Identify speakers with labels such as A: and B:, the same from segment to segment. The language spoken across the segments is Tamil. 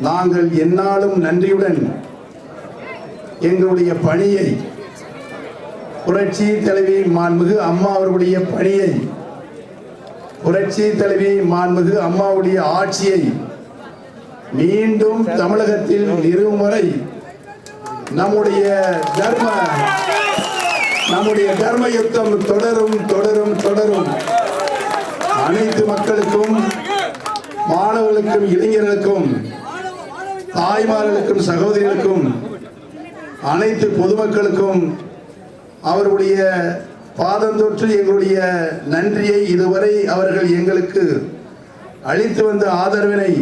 A: நாங்கள் என்னாலும் நன்றியுடன் எங்களுடைய பணியை புரட்சி தலைவி மாண்புகு அம்மா அவர்களுடைய பணியை புரட்சி தலைவி மாண்புகு அம்மாவுடைய ஆட்சியை மீண்டும் தமிழகத்தில் இருமுறை நம்முடைய தர்ம நம்முடைய தர்ம யுத்தம் தொடரும் தொடரும் தொடரும். அனைத்து மக்களுக்கும் மாணவர்களுக்கும் இளைஞர்களுக்கும் தாய்மார்களுக்கும் சகோதரிகளுக்கும் அனைத்து பொதுமக்களுக்கும் அவருடைய பாதம் தொற்று எங்களுடைய நன்றியை இதுவரை அவர்கள் எங்களுக்கு அளித்து வந்த ஆதரவினை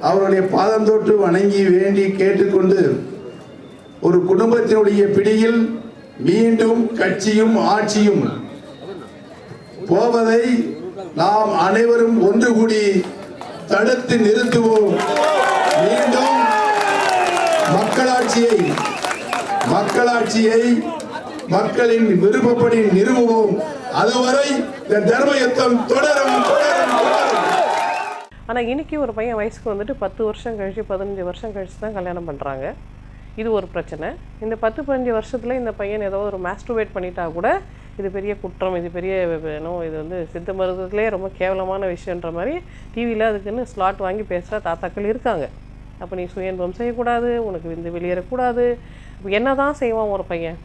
A: அவருடைய பாதம் தொற்று வணங்கி வேண்டி கேட்டுக்கொண்டு ஒரு குடும்பத்தினுடைய பிடியில் மீண்டும் கட்சியும் ஆட்சியும் போவதை நாம் அனைவரும் ஒன்று கூடி தடுத்து நிறுத்துவோம். மக்களாட்சியை மக்களாட்சியை மக்களின் விருப்பப்படி நிறுவுவோம். அதுவரை இந்த தர்ம யுத்தம் தொடரும் தொடரும்
B: ஆனால் இன்னைக்கு ஒரு பையன் வயசுக்கு வந்துட்டு பத்து வருஷம் கழிச்சு பதினஞ்சு வருஷம் கழிச்சு தான் கல்யாணம் பண்ணுறாங்க இது ஒரு பிரச்சனை. இந்த பத்து பதினஞ்சு வருஷத்தில் இந்த பையன் ஏதோ ஒரு மாஸ்டுவேட் பண்ணிட்டா கூட இது பெரிய குற்றம் இது பெரிய வேணும் இது வந்து சித்த மருத்துவத்திலே ரொம்ப கேவலமான விஷயன்ற மாதிரி டிவியில் அதுக்குன்னு ஸ்லாட் வாங்கி பேசுகிற தாத்தாக்கள் இருக்காங்க. அப்போ நீ சுயன்பம் செய்யக்கூடாது உனக்கு விந்து வெளியேறக்கூடாது. என்ன தான் செய்வான் ஒரு பையன்?